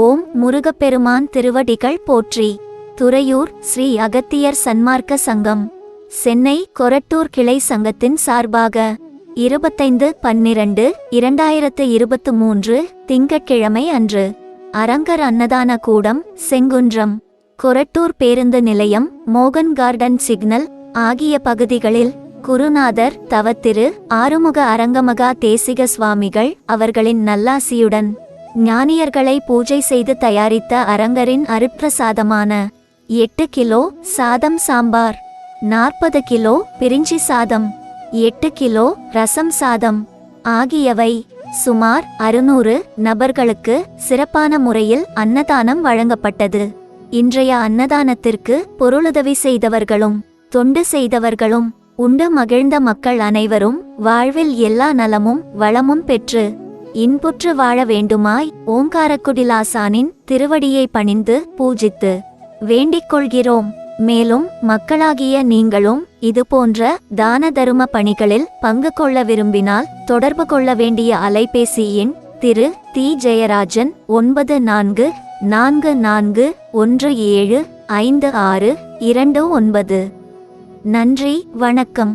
ஓம் முருகப்பெருமான் திருவடிகள் போற்றி. துறையூர் ஸ்ரீ அகத்தியர் சன்மார்க்க சங்கம். சென்னை கொரட்டூர் கிளை சங்கத்தின் சார்பாக இருபத்தைந்து பன்னிரண்டு இரண்டாயிரத்து இருபத்து மூன்று திங்கட்கிழமை அன்று அரங்கர் அன்னதான கூடம் செங்குன்றம் கொரட்டூர் பேருந்து நிலையம் மோகன் கார்டன் சிக்னல் ஆகிய பகுதிகளில் குருநாதர் தவத்திரு ஆறுமுக அரங்கமகா தேசிக சுவாமிகள் அவர்களின் நல்லாசியுடன் ஞானியர்களை பூஜை செய்து தயாரித்த அரங்கரின் அருட்பிரசாதமான எட்டு கிலோ சாதம் சாம்பார் நாற்பது கிலோ பிரிஞ்சி சாதம் எட்டு கிலோ ரசம் சாதம் ஆகியவை சுமார் அறுநூறு நபர்களுக்கு சிறப்பான முறையில் அன்னதானம் வழங்கப்பட்டது. இன்றைய அன்னதானத்திற்கு பொருளுதவி செய்தவர்களும் தொண்டு செய்தவர்களும் உண்டு மகிழ்ந்த மக்கள் அனைவரும் வாழ்வில் எல்லா நலமும் வளமும் பெற்று இன்புற்று வாழ வேண்டுமாய் ஓங்காரக்குடிலாசானின் திருவடியை பணிந்து பூஜித்து வேண்டிக் கொள்கிறோம் மேலும் மக்களாகிய நீங்களும் இதுபோன்ற தான தரும பணிகளில் பங்கு கொள்ள விரும்பினால் தொடர்பு கொள்ள வேண்டிய அலைபேசி எண் திரு தி ஜெயராஜன் ஒன்பது நான்கு நான்கு நான்கு ஒன்று ஏழு ஐந்து ஆறு இரண்டு ஒன்பது. நன்றி வணக்கம்.